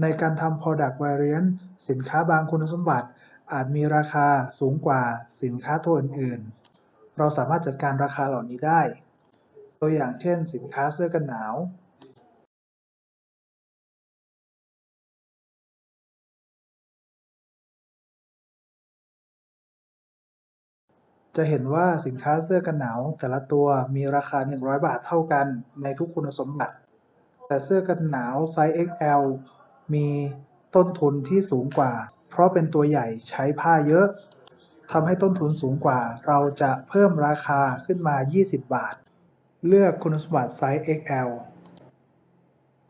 ในการทำ Product Variant สินค้าบางคุณสมบัติอาจมีราคาสูงกว่าสินค้าตัวอื่น ๆ เราสามารถจัดการราคาเหล่านี้ได้ ตัวอย่างเช่น สินค้าเสื้อกันหนาวจะเห็นว่าสินค้าเสื้อกันหนาวแต่ละตัวมีราคา 100 บาทเท่ากันในทุกคุณสมบัติ แต่เสื้อกันหนาวไซส์ XL มีต้นทุนที่สูงกว่า เพราะเป็นตัวใหญ่ใช้ผ้าเยอะทำให้ต้นทุนสูงกว่า เราจะเพิ่มราคาขึ้นมา 20 บาท เลือกคุณสมบัติไซส์ XL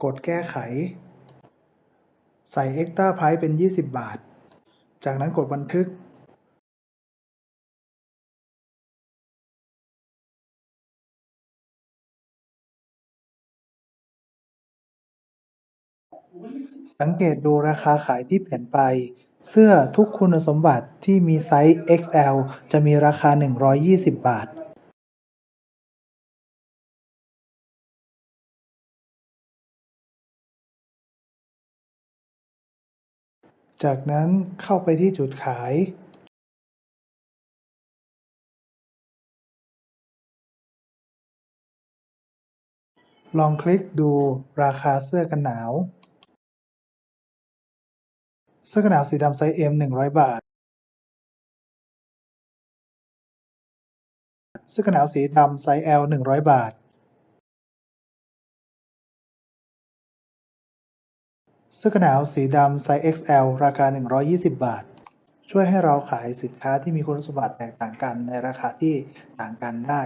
กดแก้ไข ใส่ Extra Price เป็น 20 บาท จากนั้นกดบันทึก สังเกตดูราคาขายที่เปลี่ยนไป เสื้อทุกคุณสมบัติที่มีไซส์ XL จะมีราคา120บาทจากนั้นเข้าไปที่จุดขาย ลองคลิกดูราคาเสื้อกันหนาว เสื้อกันหนาวสีดำไซส์ M 100บาทเสื้อกันหนาวสีดำไซส์ L 100บาทเสื้อกันหนาวสีดำไซส์ XL ราคา 120 บาท ช่วยให้เราขายสินค้าที่มีคุณสมบัติแตกต่างกันในราคาที่ต่างกันได้